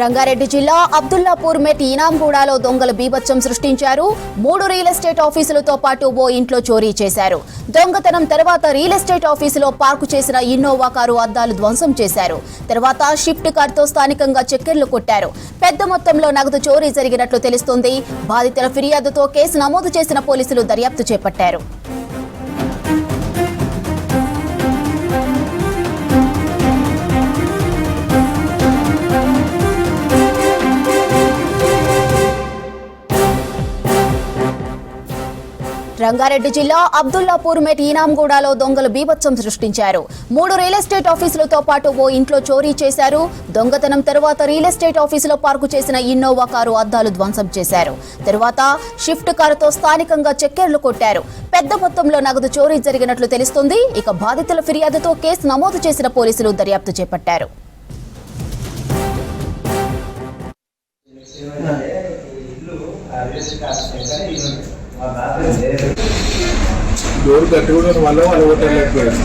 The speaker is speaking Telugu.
రంగారెడ్డి జిల్లా అబ్దుల్లాపూర్ మెట్ ఈనాంగూడలో దొంగలు బీభత్సం సృష్టించారు. మూడు రియల్ ఎస్టేట్ ఆఫీసులతో పాటు ఓ ఇంట్లో చోరీ చేశారు. దొంగతనం తర్వాత రియల్ ఎస్టేట్ ఆఫీసులో పార్కు చేసిన ఇన్నోవా కారు అద్దాలు ధ్వంసం చేశారు. తర్వాత షిఫ్ట్ కార్తో స్థానికంగా చెక్కెర్లు కొట్టారు. పెద్ద మొత్తంలో నగదు చోరీ జరిగినట్లు తెలుస్తోంది. బాధితుల ఫిర్యాదుతో కేసు నమోదు చేసిన పోలీసులు దర్యాప్తు చేపట్టారు. రంగారెడ్డి జిల్లా అబ్దుల్లాపూర్ మెట్ ఈనాంగూడలో దొంగలు బీభత్సం సృష్టించారు. మూడు రియల్ ఎస్టేట్ ఆఫీసులతో పాటు ఓ ఇంట్లో చోరీ చేశారు. దొంగతనం తర్వాత రియల్ ఎస్టేట్ ఆఫీసులో పార్కు చేసిన ఇన్నోవా కారు అద్దాలు ధ్వంసం చేశారు. తరువాత షిఫ్ట్ కారుతో స్థానికంగా చెక్కెర్లు కొట్టారు. పెద్ద మొత్తంలో నగదు చోరీ జరిగినట్లు తెలుస్తుంది. ఇక బాధితుల ఫిర్యాదుతో కేసు నమోదు చేసిన పోలీసులు దర్యాప్తు చేపట్టారు. డోర్ కట్టి కూడా వల్ల వాళ్ళు కొట్టలేకపోయారు